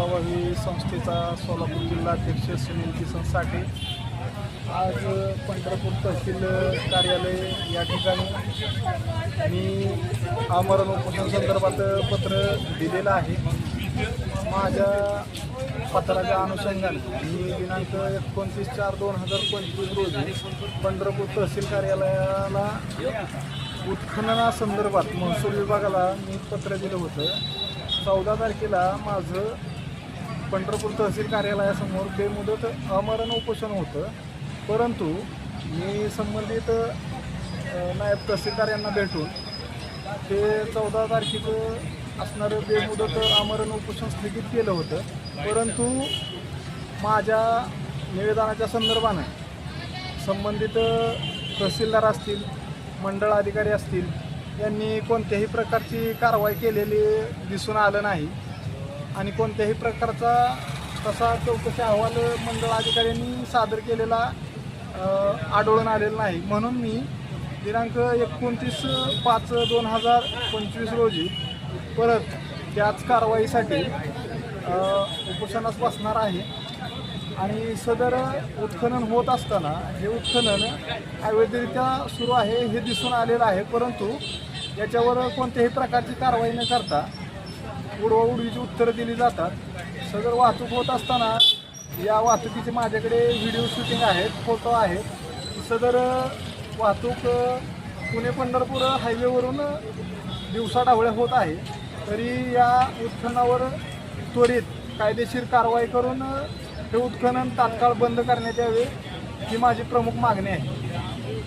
सेवाभावी संस्थेचा सोलापूर जिल्हा अध्यक्ष सुनील किसन साठे. आज पंढरपूर तहसील कार्यालय या ठिकाणी मी आमरण उपोषण संदर्भात पत्र दिलेलं आहे. माझ्या पत्राच्या अनुषंगाने मी दिनांक एकोणतीस चार दोन हजार पंचवीस रोजी पंढरपूर तहसील कार्यालयाला उत्खननासंदर्भात महसूल विभागाला मी पत्र दिलं होतं. चौदा तारखेला माझं पंढरपूर तहसील कार्यालयासमोर बेमुदत अमरण उपोषण होतं. परंतु मी संबंधित नायब तहसीलदार यांना भेटून ते चौदा तारखेचं असणारं बेमुदत आमरण उपोषण स्थगित केलं होतं. परंतु माझ्या निवेदनाच्या संदर्भानं संबंधित तहसीलदार असतील मंडळ अधिकारी असतील यांनी कोणत्याही प्रकारची कारवाई केलेली दिसून आलं नाही. आणि कोणत्याही प्रकारचा तसा चौकशी अहवाल मंडळ अधिकाऱ्यांनी सादर केलेला आढळून आलेला नाही. म्हणून मी दिनांक एकोणतीस पाच दोन हजार पंचवीस रोजी परत त्याच कारवाईसाठी उपोषणास बसणार आहे. आणि सदर उत्खनन होत असताना हे उत्खनन अवैधरित्या सुरू आहे हे दिसून आलेलं आहे. परंतु याच्यावर कोणत्याही प्रकारची कारवाई न करता उडवाउडवीची उत्तरं दिली जातात. सदर वाहतूक होत असताना या वाहतुकीचे माझ्याकडे व्हिडिओ शूटिंग आहेत फोटो आहेत. सदर वाहतूक पुणे पंढरपूर हायवेवरून दिवसाढावळ्या होत आहे. तरी या उत्खननावर त्वरित कायदेशीर कारवाई करून हे उत्खनन तात्काळ बंद करण्यात यावे ही माझी प्रमुख मागणी आहे.